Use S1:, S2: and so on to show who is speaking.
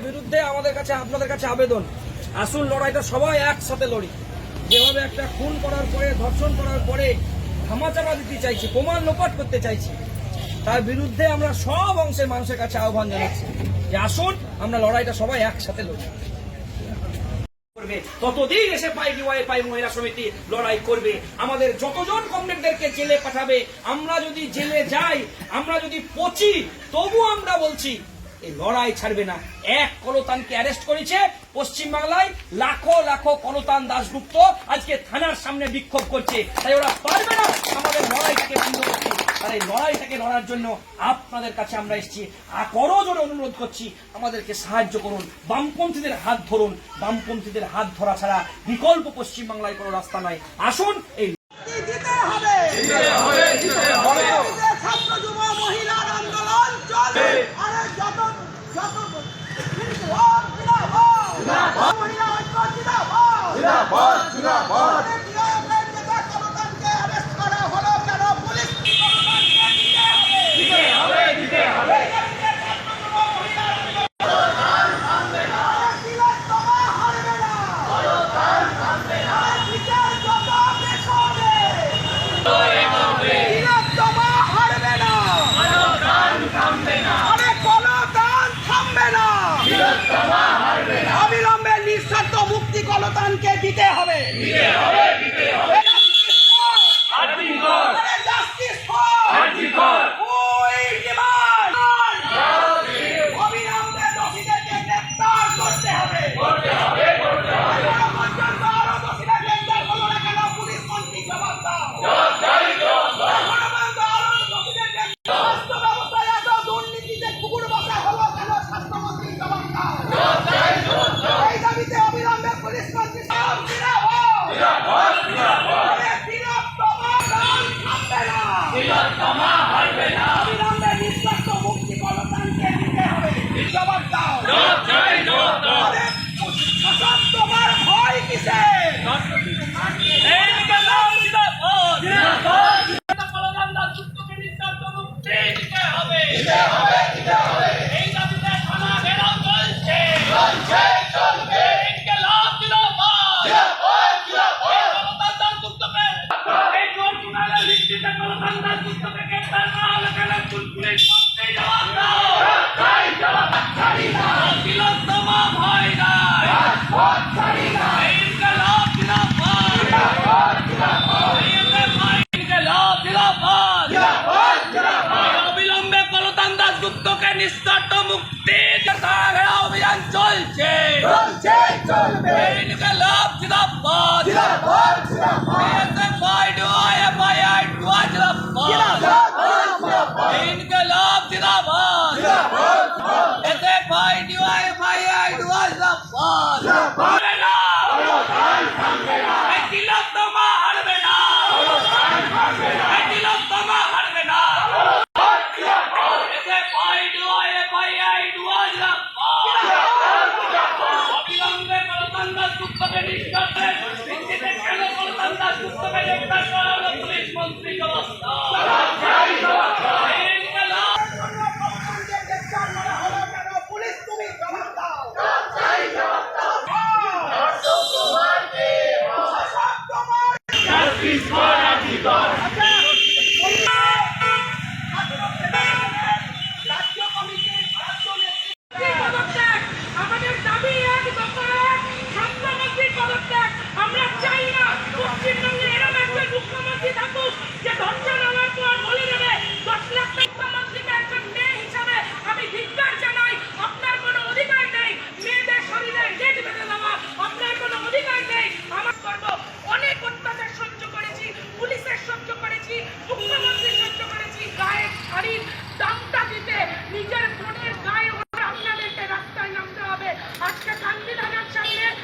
S1: বিরুদ্ধে আমাদের কাছে আপনাদের কাছে আবেদন আসুন লড়াইটা সবাই একসাথে লড়ি যেভাবে একটা খুন করার পরে ধর্ষণ করার পরে ধামাচাপা দিতে চাইছি প্রমাণ লোপাট করতে চাইছি তার বিরুদ্ধে আমরা সব অংশের মানুষের কাছে আহ্বান জানাচ্ছি যে আসুন, আমরা লড়াইটা সবাই একসাথে লড়ি। করবে, ততদিন এসে পাই ডিওয়াই পাই মহিলা সমিতি লড়াই করবে। আমাদের যতজন কমরেডদেরকে জেলে পাঠাবে, আমরা যদি জেলে যাই, আমরা যদি পচি, তবু আমরা বলছি এই লড়াই ছাড়বে না। এক কলতানকে অ্যারেস্ট করেছে পশ্চিমবাংলায়, লাখো লাখো কলতান দাশগুপ্ত আজকে থানার সামনে বিক্ষোভ করছে। তাই ওরা পারবে না আমাদের লড়াইটাকে বন্ধ করতে। আর এই লড়াইটাকে লড়ার জন্য আপনাদের কাছে আমরা এসেছি। আর করো জোরে অনুরোধ করছি আমাদেরকে সাহায্য করুন। বামপন্থীদের হাত ধরুন। বামপন্থীদের হাত ধরা ছাড়া বিকল্প পশ্চিমবাংলায় কোনো রাস্তা নাই। আসুন এই
S2: দিতে হবে
S3: দাসগুপ্তকে নিঃশর্ত মুক্তি অভিযান চলছে। ইনকলাব জিন্দাবাদ এসএফআই এসএফআই ডিওয়াইএফআই জিন্দাবাদ হবে না এই তিলোত্তমা হারবে না এই তিলোত্তমা হারবে না এসএফআই ডিওয়াইএফআই জিন্দাবাদ অবিলম্বে কলকাতা দাসগুপ্তকে নিষ্কাশে ভিত্তিতে